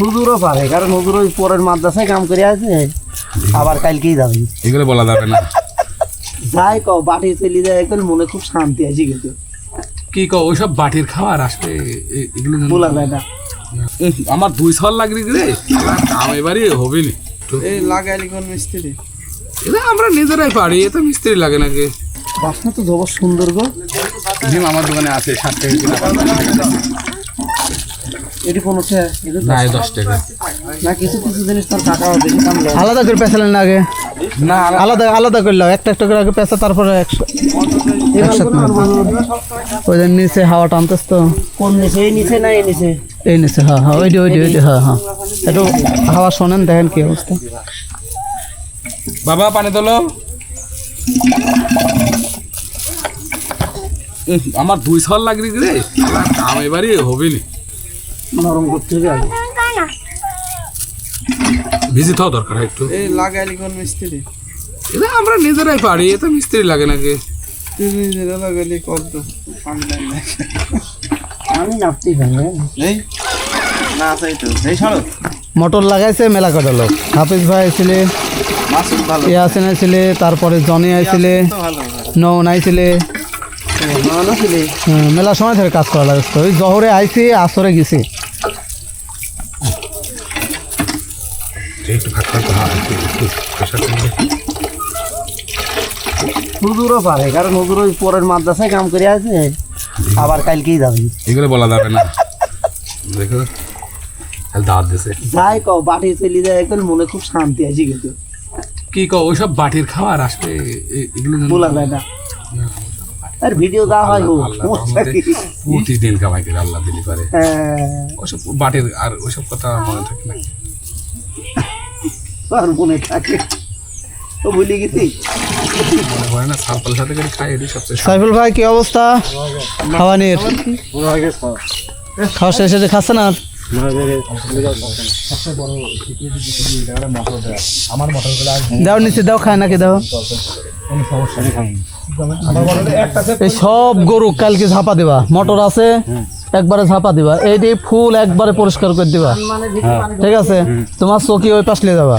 হুজুরও পারে কারণ হুজুর ওই পরের মাদ্রাসায় কাম করে আছে আবার কালকেই যাবে। এগুলো বলা যাবে না। যাই কও বাটি চলে যায় এখন মনে খুব শান্তি আছে কিন্তু। কি কো ওইসব বাটির খাবার আসবে এগুলো বলা যায় না। আমার দুই ছল লাগলি রে। কাম এবারই হবে নি এই লাগাইলি কোন মিস্ত্রি। এটা আমরা নিজেরাই পারি এত মিস্ত্রি লাগে নাকি? বাসনা তো জবর সুন্দর গো। ডিম আমার দোকানে আছে টাকা এটি কোনো সে- এটি না দশ টাকা। না কিছু কিছু জিনিস তোর কাটা হবে বেশি দাম লয়। আলাদা করে পেঁচালেন না আগে। না আলাদা আলাদা করলাম একটা একটা করে আগে পেঁচা তারপরে একশো একসাথে ওই যে নিচে হাওয়া টানতেস তো? কোন নিচে? এই নিচে না এই নিচে? এই নিচে হ্যাঁ হ্যাঁ ওইটি ওইটি ওইটি হ্যাঁ হ্যাঁ। একটু হাওয়া শোনেন দেখেন কি অবস্থা। বাবা পানি তোলো। আমার দুই ছল লাগলি রে। কাম এবারই হবে নি নরম করতে হবে আগে। ভিজি থাও দরকার হয় একটু। এই লাগাইলি কোন মিস্ত্রি। এটা আমরা নিজেরাই পারি এত মিস্ত্রি লাগে নাকি? তুই নিজেরা লাগাইলি কত আমি জানি না। আমি নাপতেই পারি না। এই? না চাই তো। এই সরো। মোটর লাগাইছে মেলা কটা লোক। হাফিজ ভাই আইছিলে মাসুদ ভালো। ইয়াসিন আইছিলে তারপরে জনি আইছিলে তো ভালো নৌন আইছিলে। না না ছিলে হ্যাঁ, মেলা সময় ধরে কাজ করা লাগছে ওই জহরে আইছি আসরে গেছি। একটু ভাগ করতে হয় একটু একটু হুজুরও পারে কারণ হুজুর ওই পরের মাদ্রাসায় কাম করে আছে। আবার কালকেই যাবে। এগুলো বলা যাবে না। দেখো দাঁত দিছে। যাই কও বাটি চলে যায় এখন মনে খুব শান্তি আছে কিন্তু। কি কো ওইসব বাটির খাবার আসবে এগুলো বলা যায় না। আর ভিডিও যা হয় হোক? প্রতিদিন কামাই করে আল্লাহ দিলি করে। হ্যাঁ, ওসব বাটির আর ওইসব কথা মনে থাকে না। আর মনে থাকে। ও ভুলে গেছি। সাইফুল ভাই কি অবস্থা? খাওয়ানির খাওয়া শেষে যে খাচ্ছে না? দাও নিচে দাও খায় নাকি দাও? এই সব গরু কালকে ঝাপা দিবা। মোটর আছে একবারে ঝাপা দিবা। এইটি ফুল একবারে পরিষ্কার করে দিবা। ঠিক আছে? তোমার চকি ওই পাশলে যাবা।